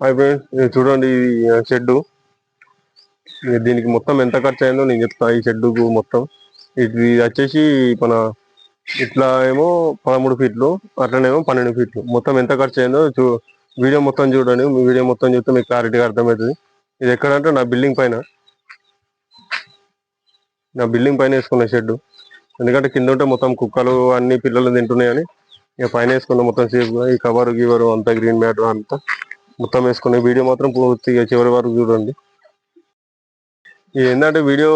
అయిపోయి ఇది చూడండి ఇది షెడ్ దీనికి మొత్తం ఎంత ఖర్చు అయిందో నేను చెప్తా ఈ షెడ్కు మొత్తం. ఇది వచ్చేసి మన ఇట్లా ఏమో పదమూడు ఫీట్లు అట్లనేమో పన్నెండు ఫీట్లు. మొత్తం ఎంత ఖర్చు అయిందో చూ వీడియో మొత్తం చూడండి మీ వీడియో మొత్తం చూస్తే మీకు క్లారిటీగా అర్థమవుతుంది. ఇది ఎక్కడంటే నా బిల్డింగ్ పైన. నా బిల్డింగ్ పైన వేసుకున్న షెడ్ ఎందుకంటే కింద ఉంటే మొత్తం కుక్కలు అన్ని పిల్లలు తింటున్నాయని ఇక పైన వేసుకున్న మొత్తం సేఫ్గా ఈ కవర్ గివరు అంతా గ్రీన్ మ్యాట్ అంతా. మొత్తం వేసుకునే వీడియో మాత్రం పూర్తిగా చివరి వరకు చూడండి. ఏంటంటే వీడియో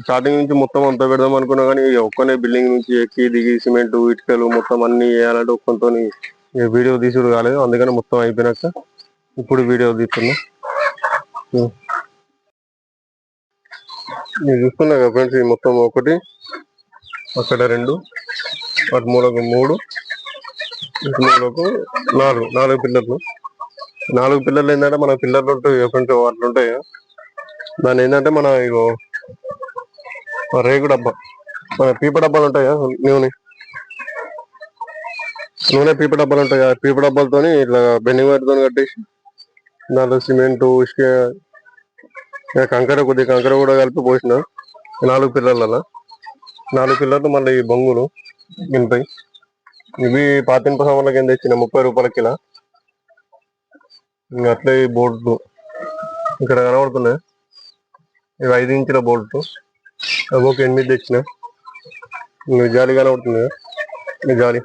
స్టార్టింగ్ నుంచి మొత్తం అంతా పెడదాం అనుకున్నా కానీ ఇక ఒక్కనే బిల్డింగ్ నుంచి ఎక్కి దిగి సిమెంట్ ఇటుకలు మొత్తం అన్ని వేయాలంటే ఒక్కతో వీడియో తీసుడు కాలేదు. అందుకని మొత్తం అయిపోయినాక ఇప్పుడు వీడియో తీస్తున్నా. నేను మీరు చూస్తున్నా కదా ఫ్రెండ్స్ ఇది మొత్తం ఒకటి అక్కడ రెండు అటు మూలకు మూడు ఇటు మూలకు నాలుగు నాలుగు పిల్లర్లు. నాలుగు పిల్లర్లు ఏంటంటే మన పిల్లర్లు ఉంటాయి ఫ్రెండ్స్ అట్లా ఉంటాయి. దాని ఏంటంటే మన ఇగో రేగు డబ్బా మన పీప డబ్బాలు ఉంటాయా నూనె? నూనె పీప డబ్బాలు ఉంటాయి. ఆ పీప డబ్బాలతోని ఇట్లా బెండింగ్ వైర్తో కట్టేసి దాంట్లో సిమెంట్ ఇసుక కంకర కొద్దిగా కంకర కూడా కలిపి పోసిన నాలుగు పిల్లర్ల నాలుగు పిల్లర్లు మళ్ళీ ఈ బొంగులు గినపై ఇవి పాతింప సంవత్సరాల కింద ఇచ్చిన ముప్పై రూపాయల కిలో. ఇంకా అట్లే ఈ బోర్డు ఇక్కడ కనబడుతున్నాయి. ఇవి ఐదు ఇంచుల బోల్ట్ అవి ఒక ఎనిమిది తెచ్చిన. ఇంకా జాలి కనబడుతుంది కదా, ఈ జాలి.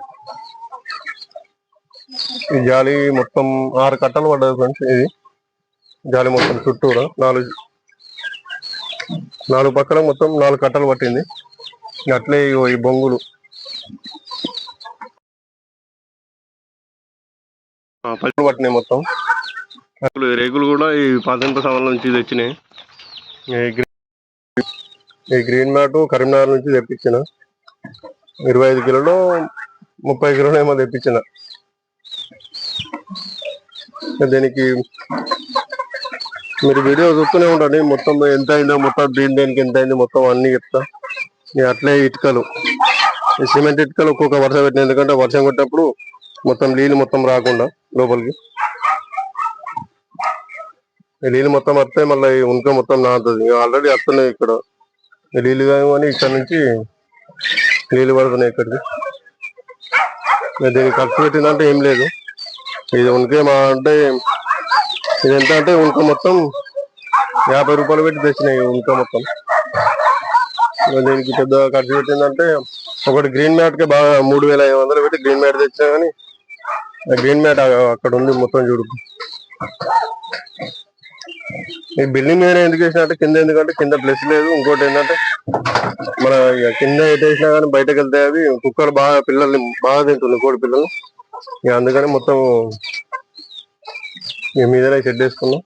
ఈ జాలి మొత్తం ఆరు కట్టలు పడ్డది ఫ్రెండ్స్ ఇది. జాలి మొత్తం చుట్టూరా నాలుగు. నాలుగు పక్కల మొత్తం నాలుగు కట్టలు పట్టింది. అట్లే ఈ బొంగులు. పట్టినాయి మొత్తం. అసలు రేకులు కూడా ఈ పాతంత సవాల నుంచి తెచ్చినాయి. ఈ గ్రీన్ మ్యాట్ కరీంనగర్ నుంచి తెప్పించిన. ఇరవై ఐదు కిలోలు ముప్పై కిలోలు ఏమో తెప్పించిన. దీనికి మీరు వీడియో చూస్తూనే ఉండండి. మొత్తం ఎంత అయిందో మొత్తం దీని దేనికి ఎంత అయింది మొత్తం అన్ని చెప్తా. అట్లే ఇటుకలు. ఈ సిమెంట్ ఇటుకలు ఒక్కొక్క వర్షం పెట్టిన ఎందుకంటే వర్షం కొట్టినప్పుడు మొత్తం నీళ్ళు మొత్తం రాకుండా లోపలికి. నీళ్ళు మొత్తం వస్తే మళ్ళీ ఉనుక మొత్తం నాటుతుంది ఆల్రెడీ వస్తున్నాయి ఇక్కడ. నీళ్ళు కానీ ఇక్కడ నుంచి నీళ్ళు పడుతున్నాయి ఇక్కడికి. దీనికి ఖర్చు పెట్టిందంటే ఏం లేదు. ఇది ఉనికే మా అంటే ఇది ఎంత అంటే ఉనుక మొత్తం యాభై రూపాయలు పెట్టి తెచ్చినాయి ఉనుక మొత్తం. దీనికి పెద్ద ఖర్చు పెట్టిందంటే ఒకటి గ్రీన్ మ్యాట్కి బాగా మూడు వేల ఐదు వందలు పెట్టి గ్రీన్ మ్యాట్ తెచ్చినా కానీ గ్రీన్ మ్యాట్ అక్కడ ఉంది మొత్తం చూడు. ఈ బిల్డింగ్ మీద ఎందుకు వేసినా అంటే కింద ఎందుకంటే కింద ప్లేస్ లేదు. ఇంకోటి ఏంటంటే మన ఇక కింద ఎటు వేసినా కానీ బయటకు వెళ్తే అవి కుక్కలు బాగా పిల్లల్ని బాగా తింటుంది కోడి పిల్లలు ఇక అందుకని మొత్తం ఇక మీదనే షెడ్ వేసుకున్నాం.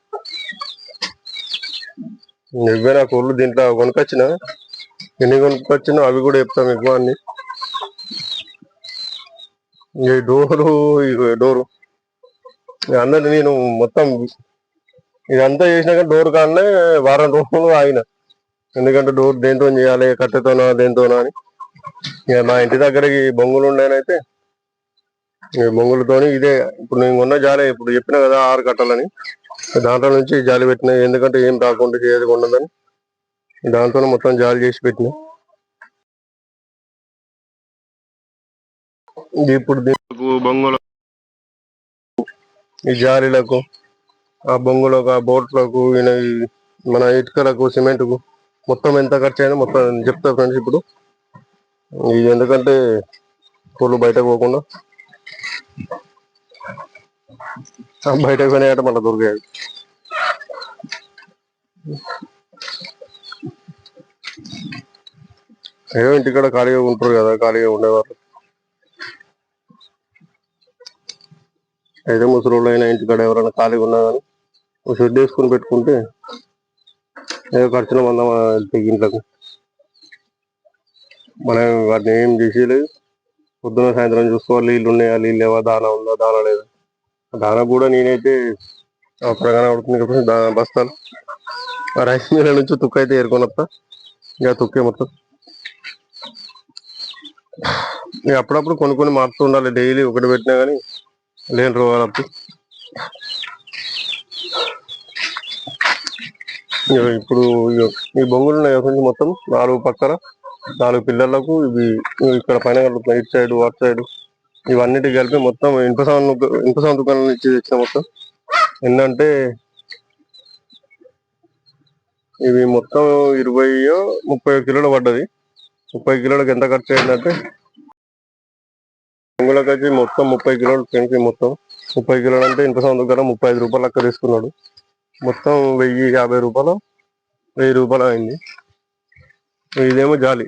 ఇవే నా కోళ్ళు దీంట్లో కొనుకొచ్చిన? ఎన్ని కొనుక్కొచ్చినా అవి కూడా చెప్తాం ఎక్కువ అన్ని. ఈ డోరు ఈ డోరు. ఇక నేను మొత్తం ఇదంతా చేసినాక డోర్ కాడనే వారం రోజులు ఆగిన. ఎందుకంటే డోర్ దేంతో చేయాలి కట్టెతోనా దేంతోనా అని. ఇక మా ఇంటి దగ్గరకి బొంగులు ఉండేనైతే ఈ బొంగులతోని ఇదే. ఇప్పుడు నేను కొన్న జాలి ఇప్పుడు చెప్పిన కదా ఆరు కట్టాలని. దాంట్లో నుంచి జాలి పెట్టిన ఎందుకంటే ఏం రాకుండా చేయదు ఉండదని దాంతో మొత్తం జాలి చేసి పెట్టిన. ఇప్పుడు దీనికి బొంగులు ఈ జాలీలకు ఆ బొంగులకు ఆ బోట్లకు మన ఇటుకలకు సిమెంట్కు మొత్తం ఎంత ఖర్చు అయినా మొత్తం చెప్తా ఫ్రెండ్స్ ఇప్పుడు. ఇది ఎందుకంటే కోళ్ళు బయటకు పోకుండా. ఆ బయటకు పోయినాయట మళ్ళీ దొరికాయి ఏదో ఇంటికాడ ఖాళీగా ఉంటారు కదా ఖాళీగా ఉండేవారు. అయితే ముసలి అయినా ఇంటికాడ ఎవరైనా ఖాళీగా ఉన్నా కానీ ఒక షెడ్ వేసుకొని పెట్టుకుంటే ఏదో ఖర్చులో మందం వెళ్తాయి ఇంట్లోకి మనం వాటిని ఏం చేసేయలేదు. పొద్దున సాయంత్రం చూసుకోవాలి నీళ్ళు ఉన్నాయా నీళ్ళు లేవా దానా ఉందా దానా లేదా? దానా కూడా నేనైతే ప్రగానే పడుతుంది కాబట్టి దా- బస్తాలు. రైస్ మిల్ నుంచి తుక్క అయితే ఏరుకొని వస్తా. ఇక తుక్కే మొత్తం. ఇక అప్పుడప్పుడు కొన్ని కొన్ని మారుతూ ఉండాలి డైలీ ఒకటి పెట్టినా కానీ లేని రోగాలు అప్పుడు ఇగో ఇప్పుడు ఈ బొంగులు ఉన్నాయి మొత్తం నాలుగు పక్కన నాలుగు పిల్లర్లకు ఇవి ఇక్కడ పైన కలుపుతున్నాయి ఇటు సైడ్ అటు సైడ్. ఇవన్నిటి కలిపి మొత్తం ఇనుప సామాన్ ఇనుప సామాన్ దుకాణం నుంచి తెచ్చిన మొత్తం. ఏంటంటే ఇవి మొత్తం ఇరవై ముప్పై కిలోలు పడ్డది. ముప్పై కిలోలకు ఎంత ఖర్చు అయిందంటే బొంగులకు వచ్చి మొత్తం ముప్పై కిలోలు పెంచి మొత్తం. ముప్పై కిలోలు అంటే ఇనుప సామాన్ దుకాణం ముప్పై ఐదు రూపాయలు అక్కడ తీసుకున్నాడు. మొత్తం వెయ్యి యాభై రూపాయలు వెయ్యి రూపాయలు అయింది. ఇదేమో జాలి.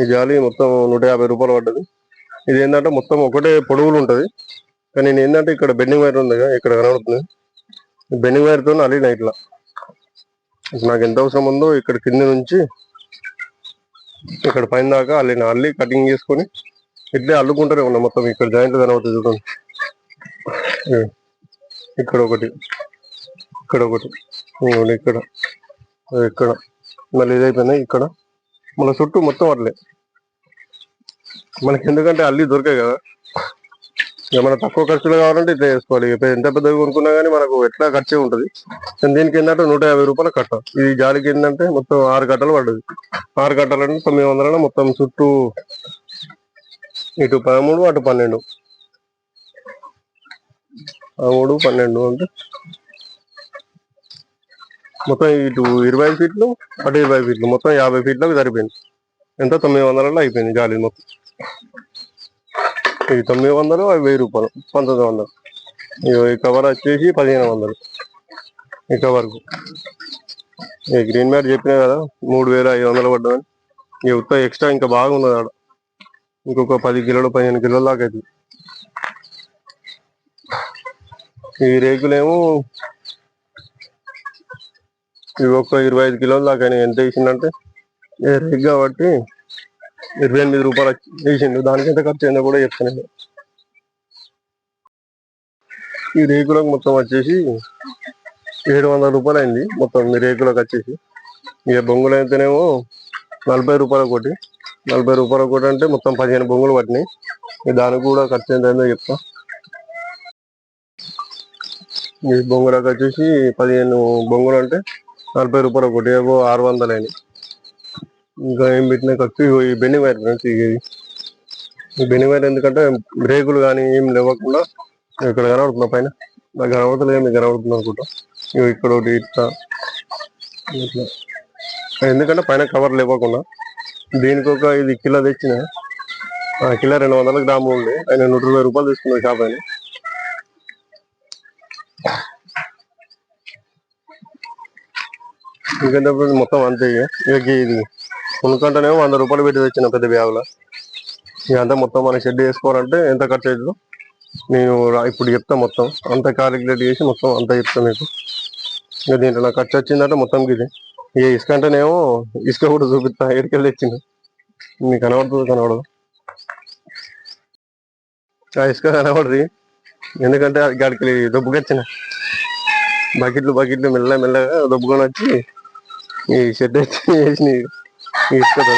ఈ జాలి మొత్తం నూట యాభై రూపాయలు పడ్డది. ఇది ఏంటంటే మొత్తం ఒకటే పొడవులు ఉంటది. కానీ నేను ఏంటంటే ఇక్కడ బెండింగ్ వైర్ ఉంది కదా, ఇక్కడ కనబడుతుంది. బెండింగ్ వైర్తో తో అల్లిన ఇట్లా. నాకు ఎంత అవసరం ఉందో ఇక్కడ కింద నుంచి ఇక్కడ పైన దాకా అల్లిన అల్లి కటింగ్ చేసుకొని ఇట్లే అల్లుకుంటూనే ఉన్నా మొత్తం. ఇక్కడ జాయింట్ కనబడుతుంది చూడండి. ఇక్కడ ఒకటి ఇక్కడ. ఒకటి ఇక్కడ. ఇక్కడ మళ్ళీ ఇది ఇక్కడ. మళ్ళీ చుట్టూ మొత్తం అట్లే. మనకి ఎందుకంటే అల్లి దొరికాయి కదా. ఏమైనా తక్కువ ఖర్చులో కావాలంటే ఇట్లా చేసుకోవాలి. ఎంత పెద్దగా కొనుక్కున్నా కానీ మనకు ఎట్లా ఖర్చే ఉంటుంది. దీనికి ఏంటంటే నూట యాభై రూపాయల కట్ట. ఇది జాలికి ఏంటంటే మొత్తం ఆరు కట్టలు పడ్డది. ఆరు కట్టలు అంటే తొమ్మిది వందల మొత్తం చుట్టూ ఇటు పదమూడు అటు పన్నెండు. మూడు పన్నెండు అంటే మొత్తం ఇటు ఇరవై ఐదు ఫీట్లు అటు ఇరవై ఫీట్లు మొత్తం యాభై ఫీట్లకు సరిపోయింది. ఎంత? తొమ్మిది వందలలో అయిపోయింది జాలి మొత్తం. ఇది తొమ్మిది వందలు అవి వెయ్యి రూపాయలు పంతొమ్మిది వందలు. ఈ కవర్ వచ్చేసి పదిహేను వందలు ఈ కవర్కు. ఈ గ్రీన్ మ్యాట్ చెప్పినా కదా మూడు వేల ఐదు వందలు పడ్డదని. ఈ ఉత్త ఎక్స్ట్రా ఇంకా బాగున్నది ఆడ. ఇంకొక పది కిలోలు పదిహేను కిలోల దాకా అవుతుంది ఈ రేకులేమో ఇవి ఒక ఇరవై ఐదు కిలోలు దాకా ఎంత వేసిందంటే ఏ రేక్ కాబట్టి ఇరవై ఎనిమిది రూపాయలు వేసిండు. దానికి ఎంత ఖర్చు అయిందో కూడా చెప్తాను నేను. ఈ రేకులకు మొత్తం వచ్చేసి ఏడు వందల రూపాయలు అయింది మొత్తం రేకులకు వచ్చేసి. ఇక బొంగులు అయితేనేమో నలభై రూపాయలు ఒకటి నలభై రూపాయలు ఒకటి అంటే మొత్తం పదిహేను బొంగులు పట్టినాయి. దానికి కూడా ఖర్చు ఎంత అయిందో చెప్తాను ఈ బొంగులకు వచ్చేసి పదిహేను బొంగులు అంటే నలభై రూపాయలు ఒకటి ఏవో ఆరు వందలు అయినాయి. ఇంకా ఏం పెట్టినా ఖర్చు ఇగో ఈ బెండింగ్ వైర్ ఫ్రెండ్స్ ఇది. ఈ బెండింగ్ వైర్ ఎందుకంటే బ్రేకులు కానీ ఏం లేవకుండా ఇక్కడ కనబడుతున్నా పైన. నాకు కనబడతలేదు మీకు కనబడుతుంది అనుకుంటా. ఇగో ఇక్కడ ఒకటి ఇట్లా. ఇట్లా. ఎందుకంటే పైన కవర్ లేవకుండా దీనికి ఒక ఇది కిలో తెచ్చిన. ఆ కిలో రెండు వందల గ్రాములు ఉంది. ఆయన నూట ఇరవై రూపాయలు తీసుకున్నాడు షాప్ ఆయన ఇంకంటే మొత్తం అంతే ఇక. ఇక ఇది. కొనుక్కుంటేనేమో వంద రూపాయలు పెట్టి తెచ్చిన పెద్ద బ్యాగులో. ఇక అంతా మొత్తం మనం షెడ్ వేసుకోవాలంటే ఎంత ఖర్చు అవుతుందో నేను ఇప్పుడు చెప్తా మొత్తం. అంత క్యాలిక్యులేట్ చేసి మొత్తం అంతా చెప్తాను మీకు. ఇక దీంట్లో నాకు ఖర్చు వచ్చిందంటే మొత్తం ఇది ఇక ఇసుక అంటేనేమో ఇసుక కూడా చూపిస్తా. ఎడికెళ్ళి తెచ్చింది మీకు కనబడుతుంది కనబడదు? ఆ ఇసుక కనబడదు. ఎందుకంటే అది గాడికి బకెట్లు బకెట్లు మెల్ల మెల్లగా దొబ్బుకొని వచ్చి ఈ షెడ్ అయితే వేసిన ఈ ఇసుకతో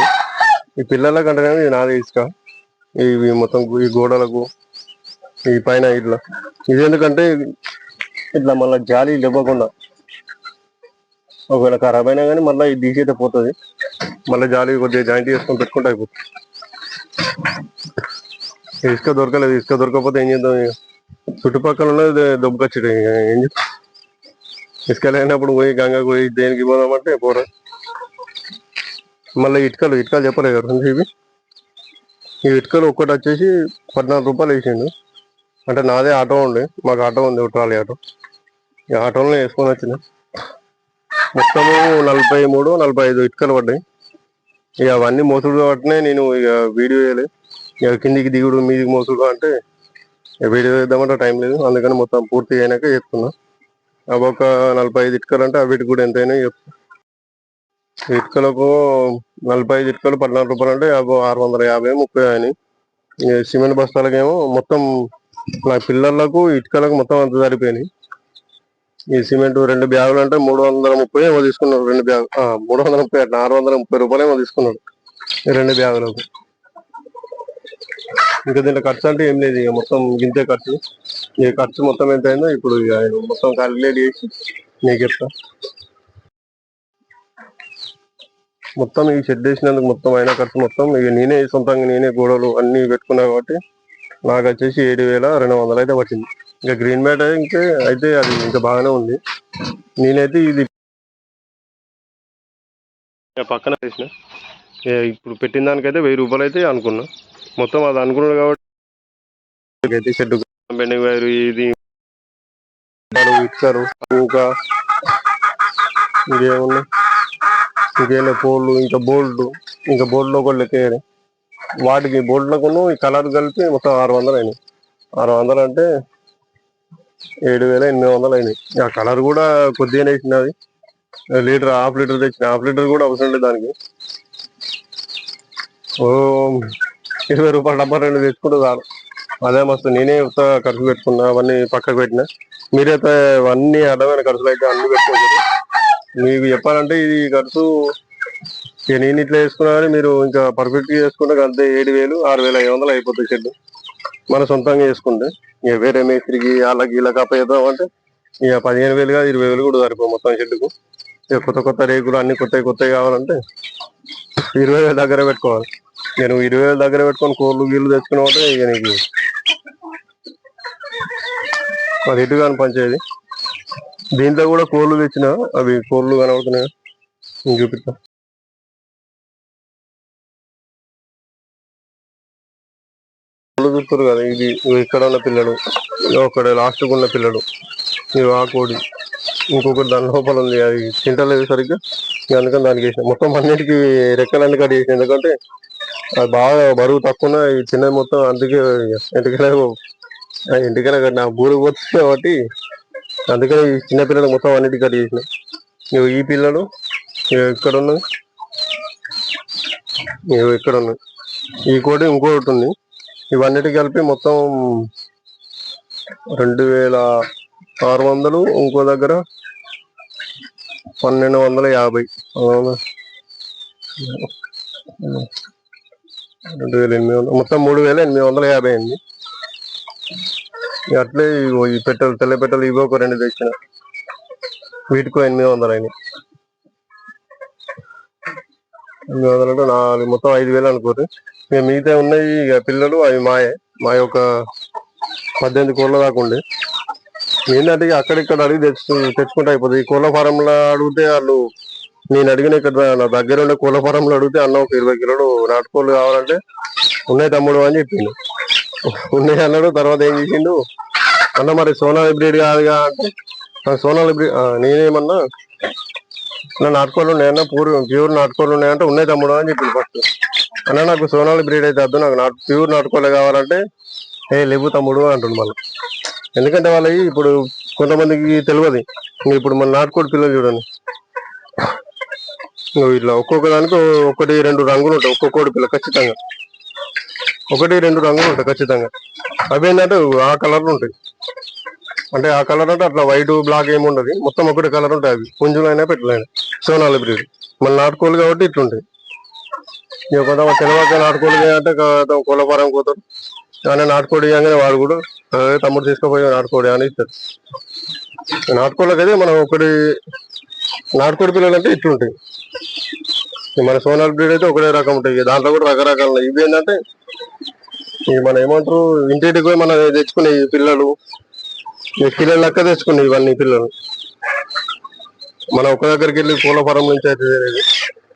ఈ పిల్లల కంటే ఇది నాదే ఇసుక. ఇవి మొత్తం ఈ గోడలకు ఈ పైన ఇట్లా. ఇది ఎందుకంటే ఇట్లా మళ్ళీ జాలి ఇవ్వకుండా ఒకవేళ ఖరాబ్ అయినా కానీ మళ్ళీ ఇది తీసేస్తే పోతుంది. మళ్ళీ జాలి కొద్దిగా జాయింట్ చేసుకొని పెట్టుకుంటే అయిపోతుంది. ఇసుక దొరకలేదు. ఇసుక దొరకకపోతే ఏం చేద్దాం చుట్టుపక్కల ఉన్నది దొబ్బకొచ్చాడు ఏం చేద్దాం? ఇసుక లేనప్పుడు పోయి గంగకు పోయి దేనికి పోదామంటే పోరా. మళ్ళీ ఇటుకలు ఇటుకలు చెప్పలేదు కదా ఇవి ఈ ఇటుకలు ఒక్కటి వచ్చేసి పద్నాలుగు రూపాయలు వేసిండు. అంటే నాదే ఆటో ఉండే మాకు ఆటో ఉంది ఒక ట్రాలీ ఆటో. ఈ ఆటోలో వేసుకొని వచ్చిన. మొత్తము నలభై మూడు నలభై ఐదు ఇటుకలు పడ్డాయి. ఇక అవన్నీ మోసుడు కాబట్టినే నేను ఇక వీడియో వేయలేదు ఇక కిందికి దిగుడు మీదికి మోసుడు అంటే ఇక వీడియో వేద్దామంటే టైం లేదు. అందుకని మొత్తం పూర్తి అయినాక చెప్తున్నా ఒక నలభై ఐదు ఇటుకలు అంటే వీటికి కూడా ఎంతైనా చెప్తా ఇటుకలకు నలభై ఐదు ఇటుకలు పద్నాలుగు రూపాయలు అంటే యాభై ఆరు వందల యాభై ముప్పై అని సిమెంట్ బస్తాలకేమో మొత్తం నా పిల్లలకు ఇటుకలకు మొత్తం అంత సరిపోయినాయి. ఈ సిమెంట్ రెండు బ్యాగులు అంటే మూడు వందల ముప్పై ఏమో తీసుకున్నాడు రెండు బ్యాగ్ మూడు వందల ముప్పై అట్లా ఆరు వందల ముప్పై రూపాయలు ఏమో తీసుకున్నాడు ఈ రెండు బ్యాగులకు. ఇంకా దీంట్లో ఖర్చు అంటే ఏం లేదు ఇక మొత్తం గింతే ఖర్చు. ఈ ఖర్చు మొత్తం ఎంత అయిందో ఇప్పుడు మొత్తం క్యాలిక్యులేట్ చేసి నీకు చెప్తా. మొత్తం ఈ షెడ్ వేసినందుకు మొత్తం అయినా ఖర్చు మొత్తం ఇక నేనే సొంతంగా నేనే గోడలు అన్ని పెట్టుకున్నా కాబట్టి నాకు వచ్చేసి ఏడు వేల రెండు వందలు అయితే పట్టింది. ఇంకా గ్రీన్ మ్యాట్ ఇంకా అయితే అది ఇంకా బాగానే ఉంది. నేనైతే ఇది పక్కన వేసిన. ఇప్పుడు పెట్టిన దానికైతే వెయ్యి రూపాయలు అయితే అనుకున్నా. మొత్తం అది అనుకున్నాడు కాబట్టి అయితే షెడ్ బెండింగ్ వైర్ ఇది ఇచ్చారు. ఇంకా ఇంకేమున్నాయి ఇంకేనా పోల్లు ఇంకా బోల్డ్ ఇంకా బోల్డ్లో కూడా లెక్క వాటికి బోల్డ్లకును ఈ కలర్ కలిపి మొత్తం ఆరు వందలు అయినాయి. ఆరు వందలు అంటే ఏడు వేల ఎనిమిది వందలు అయినాయి. ఆ కలర్ కూడా కొద్దిగానే వేసినది. లీటర్ హాఫ్ లీటర్ తెచ్చిన హాఫ్ లీటర్ కూడా అవసరం లేదు దానికి. ఓ ఇరవై రూపాయల డబ్బా రెండు తెచ్చుకుంటే చాలు. అదే మస్తు నేనే ఉత్త ఖర్చు పెట్టుకున్నా అవన్నీ పక్కకు పెట్టిన. మీరైతే అవన్నీ అడ్డమైన ఖర్చులు అయితే అన్ని పెట్టుకోవచ్చు మీకు చెప్పాలంటే ఇది ఖర్చు ఇక నేను ఇట్లా వేసుకున్నా కానీ మీరు ఇంకా పర్ఫెక్ట్గా చేసుకుంటే అంతే ఏడు వేలు ఆరు వేల ఐదు వందలు అయిపోతుంది షెడ్ మన సొంతంగా చేసుకుంటే ఇక వేరే మేస్త్రికి వాళ్ళకి వీళ్ళకి అప్పేద్దాం అంటే ఇక పదిహేను వేలు కాదు ఇరవై వేలు కూడా సరిపో మొత్తం షెడ్కు ఇక కొత్త కొత్త రేకులు అన్ని కొత్తవి కొత్తవి కావాలంటే ఇరవై వేల దగ్గర పెట్టుకోవాలి. నేను ఇరవై వేల దగ్గర పెట్టుకొని కూరలు గీళ్ళు తెచ్చుకుని అంటే ఇక నీకు. అది ఇటు కానీ పంచేది దీంట్లో కూడా కోళ్ళు తెచ్చిన అవి కోళ్ళు కనబడుతున్నాయి. నేను చూపిస్తా. కోళ్ళు చూస్తారు కదా ఇది ఇక్కడ ఉన్న పిల్లడు ఒకడు లాస్ట్కు ఉన్న పిల్లడు ఇవి ఆ కోడి ఇంకొకటి దాని లోపల ఉంది అది తింటలేదు సరిగ్గా. అందుకని దానికి వేసిన. మొత్తం అన్నిటికీ రెక్కలన్నీ కట్ చేసిన. ఎందుకంటే బాగా బరువు తక్కువ ఈ చిన్నది మొత్తం అందుకే ఎందుకనే ఇంటికనే నా బూరు పోతుంది కాబట్టి అందుకని ఈ చిన్న పిల్లలు మొత్తం అన్నిటి కట్ చేసిన. ఈ పిల్లలు ఇక్కడ ఉన్నాయి ఇక్కడ ఉన్నాయి ఈ కోటి ఇంకోటి ఉంది. ఇవన్నిటి కలిపి మొత్తం రెండు వేల ఆరు వందలు ఇంకో దగ్గర పన్నెండు వందల యాభై. రెండు వేల ఎనిమిది వందలు. మొత్తం మూడు వేల ఎనిమిది వందల యాభై అయింది ఇక అట్లే ఇగో ఈ పెట్టెలు తెల్ల పెట్టెలు ఇవి ఒక రెండు తెచ్చిన. వీటికో ఎనిమిది వందలు అయినాయి. ఎనిమిది వందలు అంటే నాలుగు మొత్తం ఐదు వేలు అనుకోరు ఇక మిగతా ఉన్నాయి ఇక పిల్లలు అవి మాయే. మా యొక్క పద్దెనిమిది కోళ్ళ దాకా ఉండే. ఏంటంటే అక్కడిక్కడ అడిగి తెచ్చు తెచ్చుకుంటే అయిపోతుంది ఈ కోళ్ళ ఫారంలో అడిగితే వాళ్ళు నేను అడిగిన ఇక్కడ నా దగ్గర ఉండే కోళ్ళ అడిగితే అన్న ఒక ఇరవై కిలోలు నాటుకోళ్ళు కావాలంటే ఉన్నాయి తమ్ముడు అని చెప్పిండు. ఉన్నాయి అన్నాడు. తర్వాత ఏం చేసిండు? అన్న మరి సోనా బ్రీడ్ కాదుగా అంటే "ఆ, సోనాలి నేనేమన్నా నా నాటుకోళ్ళు ఉన్నాయన్న పూర్ ప్యూర్ నాటుకోళ్ళు ఉన్నాయంటే ఉన్నాయి తమ్ముడు అని చెప్పిండు ఫస్ట్. అన్న నాకు సోనాలి బ్రీడ్ అయితే వద్దు. నాకు నాటు ప్యూర్ నాటుకోలే కావాలంటే ఏ లేవు తమ్ముడు అంటుండు మళ్ళీ. ఎందుకంటే వాళ్ళకి ఇప్పుడు కొంతమందికి తెలియదు. ఇప్పుడు మన నాటుకోడి పిల్లలు చూడండి. ఇట్లా ఒక్కొక్క దానికి ఒకటి రెండు రంగులు ఉంటాయి. ఒక్కొక్క కోడి పిల్ల ఖచ్చితంగా. ఒకటి రెండు రంగులు ఉంటాయి ఖచ్చితంగా. అవి ఏంటంటే ఆ కలర్లు ఉంటాయి. అంటే ఆ కలర్ అంటే అట్లా వైట్ బ్లాక్ ఏమి ఉండదు. మొత్తం ఒకటి కలర్ ఉంటాయి అవి. పుంజులైనా పెట్టలైనా సోనాలు బ్రీడ్. మన నాటుకోలు కాబట్టి ఇట్లుంటాయి. ఇక కొంతమంది తెలవాక నాటుకోలు అంటే కోళ్ళపారం పోతారు కానీ నాటుకోడి ఇవ్వగానే వాడు కూడా తమ్ముడు తీసుకుపోయి నాటుకోడి అని ఇస్తారు నాటుకోళ్ళకి అయితే మనం ఒకటి నాటుకోడి పిల్లలు అంటే ఇట్లుంటాయి మన సోనాల్ బ్రీడ్ అయితే ఒకటే రకం ఉంటాయి. దాంట్లో కూడా రకరకాలు. ఇవి ఏంటంటే ఇవి మన ఏమంటారు ఇంటికి పోయి మనం తెచ్చుకునే పిల్లలు పిల్లలు లెక్క తెచ్చుకునే ఇవన్నీ పిల్లలు. మనం ఒక దగ్గరికి వెళ్ళి పూల ఫారం నుంచి అయితే తెలియదు.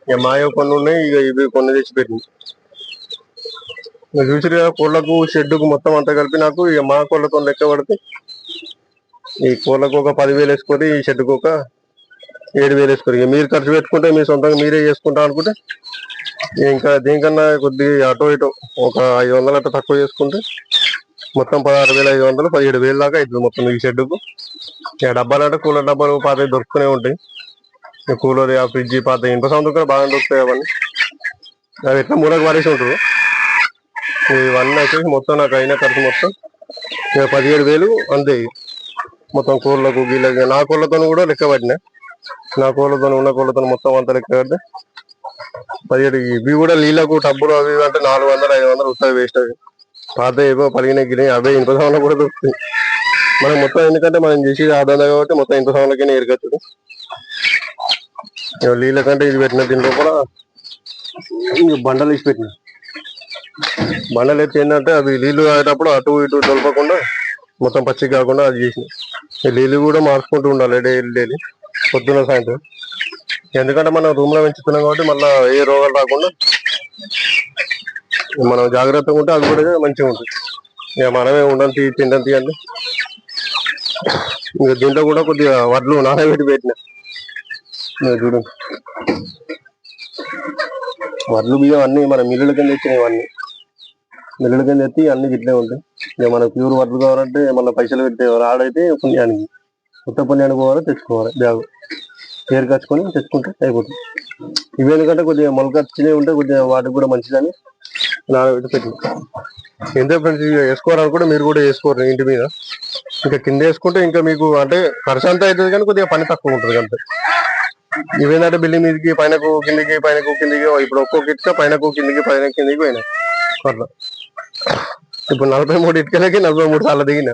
ఇక మాయ కొన్ని ఉన్నాయి ఇక ఇవి కొన్ని తెచ్చి పెట్టింది. మీరు కోళ్ళకు షెడ్డుకు మొత్తం అంతా కలిపి నాకు ఇక మా కోళ్ళతో లెక్క పడితే ఈ కోళ్ళకు ఒక పదివేలు వేసుకొని ఈ షెడ్డుకు ఒక ఏడు వేలు వేసుకోరు. ఇక మీరు ఖర్చు పెట్టుకుంటే మీ సొంతంగా మీరే చేసుకుంటా అనుకుంటే ఇంకా దీనికన్నా కొద్దిగా అటో ఇటో ఒక ఐదు వందలు అట్లా తక్కువ చేసుకుంటే మొత్తం పదహారు వేల ఐదు వందలు పదిహేడు వేలు దాకా అవుతుంది మొత్తం ఈ షెడ్డుకు ఇక డబ్బాలు అంటే కూలర్ డబ్బాలు పాత దొరుకుతూనే ఉంటాయి. కూలర్ ఆ ఫ్రిడ్జ్ పాత ఇనుప సందుకు కూడా బాగా దొరుకుతాయి అవన్నీ. అవి ఎట్లా మూలకు పడేసి ఉంటారు? ఇవన్నీ వచ్చేసి మొత్తం నాకు అయిన ఖర్చు మొత్తం. ఇక పదిహేడు వేలు అంతే మొత్తం కోళ్ళకు గీళ్ళకి నా కోళ్ళతో కూడా లెక్క పడినా నా కోళ్ళతో ఉన్న కోళ్ళతో మొత్తం అంత లెక్క కడితే పదిహేడు ఇవి కూడా నీళ్ళకు టబ్బులు అవి ఇవి అంటే నాలుగు వందలు ఐదు వందలు వస్తాయి వేస్ట్ అవి. పాత ఏవో పలిగిన గిరి అవే ఇంత సామాన్లు కూడా దొరుకుతాయి. మనం మొత్తం ఎందుకంటే మనం చేసేది ఆదాయం కాబట్టి మొత్తం ఇంత సమయంలోకైనా ఎరగచ్చు. నీళ్ళ కంటే ఇది పెట్టిన దీని లోపల బండలు వేసి పెట్టిన. బండలు ఎత్తి ఏంటంటే అవి నీళ్ళు తాగేటప్పుడు అటు ఇటు దొలపకుండా మొత్తం పచ్చి కాకుండా అది చేసిన. నీళ్ళు కూడా మార్చుకుంటూ ఉండాలి డైలీ డైలీ. పొద్దున సాయంత్రం. ఎందుకంటే మనం రూమ్లో పెంచుతున్నాం కాబట్టి మళ్ళీ ఏ రోగాలు రాకుండా మనం జాగ్రత్తగా ఉంటే అవి కూడా మంచిగా ఉంటుంది. ఇక మనమే ఉండని తీ తిండం తీయండి. ఇంకా దీంట్లో కూడా కొద్దిగా వడ్లు నానబెట్టి పెట్టిన. చూడండి. చూడు వడ్లు బియ్యం అన్ని మన మిల్లుల కింద ఇచ్చినవి అన్ని మిల్లుల కింద ఎత్తి అన్ని ఇట్లే ఉంటాయి. ఇక మనకు ప్యూర్ వడ్లు కావాలంటే మళ్ళీ పైసలు పెట్టి రాడైతే పుణ్యానికి. కొత్త పుణ్యానికి పోవాలి తెచ్చుకోవాలి. బ్యాగ్. పేరు కచ్చుకొని తెచ్చుకుంటే అయిపోతుంది. ఇవి ఎందుకంటే కొద్దిగా మొలకచ్చినవి ఉంటే కొద్దిగా వాటికి కూడా మంచిదని నానబెట్టి పెట్టి ఎంత ఫ్రెండ్స్ ఇక వేసుకోవాలనుకుంటే మీరు కూడా వేసుకోరు ఇంటి మీద. ఇంకా కింద వేసుకుంటే ఇంకా మీకు అంటే ఖర్చు అంతా అవుతుంది కానీ కొద్దిగా పని తక్కువ ఉంటుంది అంతే. ఇవేంటంటే బిల్డింగ్ మీదకి పైనకు కిందికి పైనకు కిందికి ఇప్పుడు ఒక్కొక్క ఇటుక పైనకు కిందికి పైన కిందికి పోయినాయి. అట్లా. ఇప్పుడు నలభై మూడు ఇటుకలకి నలభై మూడు సార్లు దిగిన.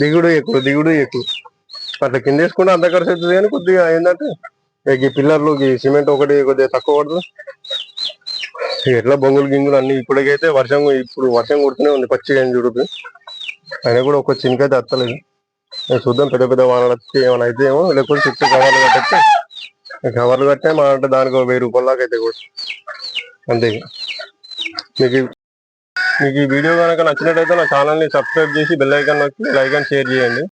దిగుడు ఎక్కువ దిగుడు ఎక్కువ. అట్లా కింద వేసుకుంటే అంత ఖర్చు అవుతుంది కానీ కొద్దిగా ఏంటంటే ఇక ఈ పిల్లర్లు ఈ సిమెంట్ ఒకటి కొద్దిగా తక్కువ పడుతుంది. ఎట్లా బొంగులు గింగులు అన్ని ఇప్పటికైతే వర్షం ఇప్పుడు వర్షం కొడుతూనే ఉంది పచ్చిగా అని చూడుతుంది అయినా కూడా ఒక చినికైతే అత్తలేదు. నేను చూద్దాం పెద్ద పెద్ద వానలు వచ్చి ఏమైనా అయితే ఏమో లేకపోతే చుట్టూ కవర్లు కట్టే కవర్లు కట్టే మా అంటే దానికి ఒక వెయ్యి రూపాయల దాకా అయితే కూడా అంతే మీకు మీకు ఈ వీడియో కనుక నచ్చినట్టయితే నా ఛానల్ని సబ్స్క్రైబ్ చేసి బెల్ ఐకాన్ నొక్కి లైక్ అండ్ షేర్ చేయండి.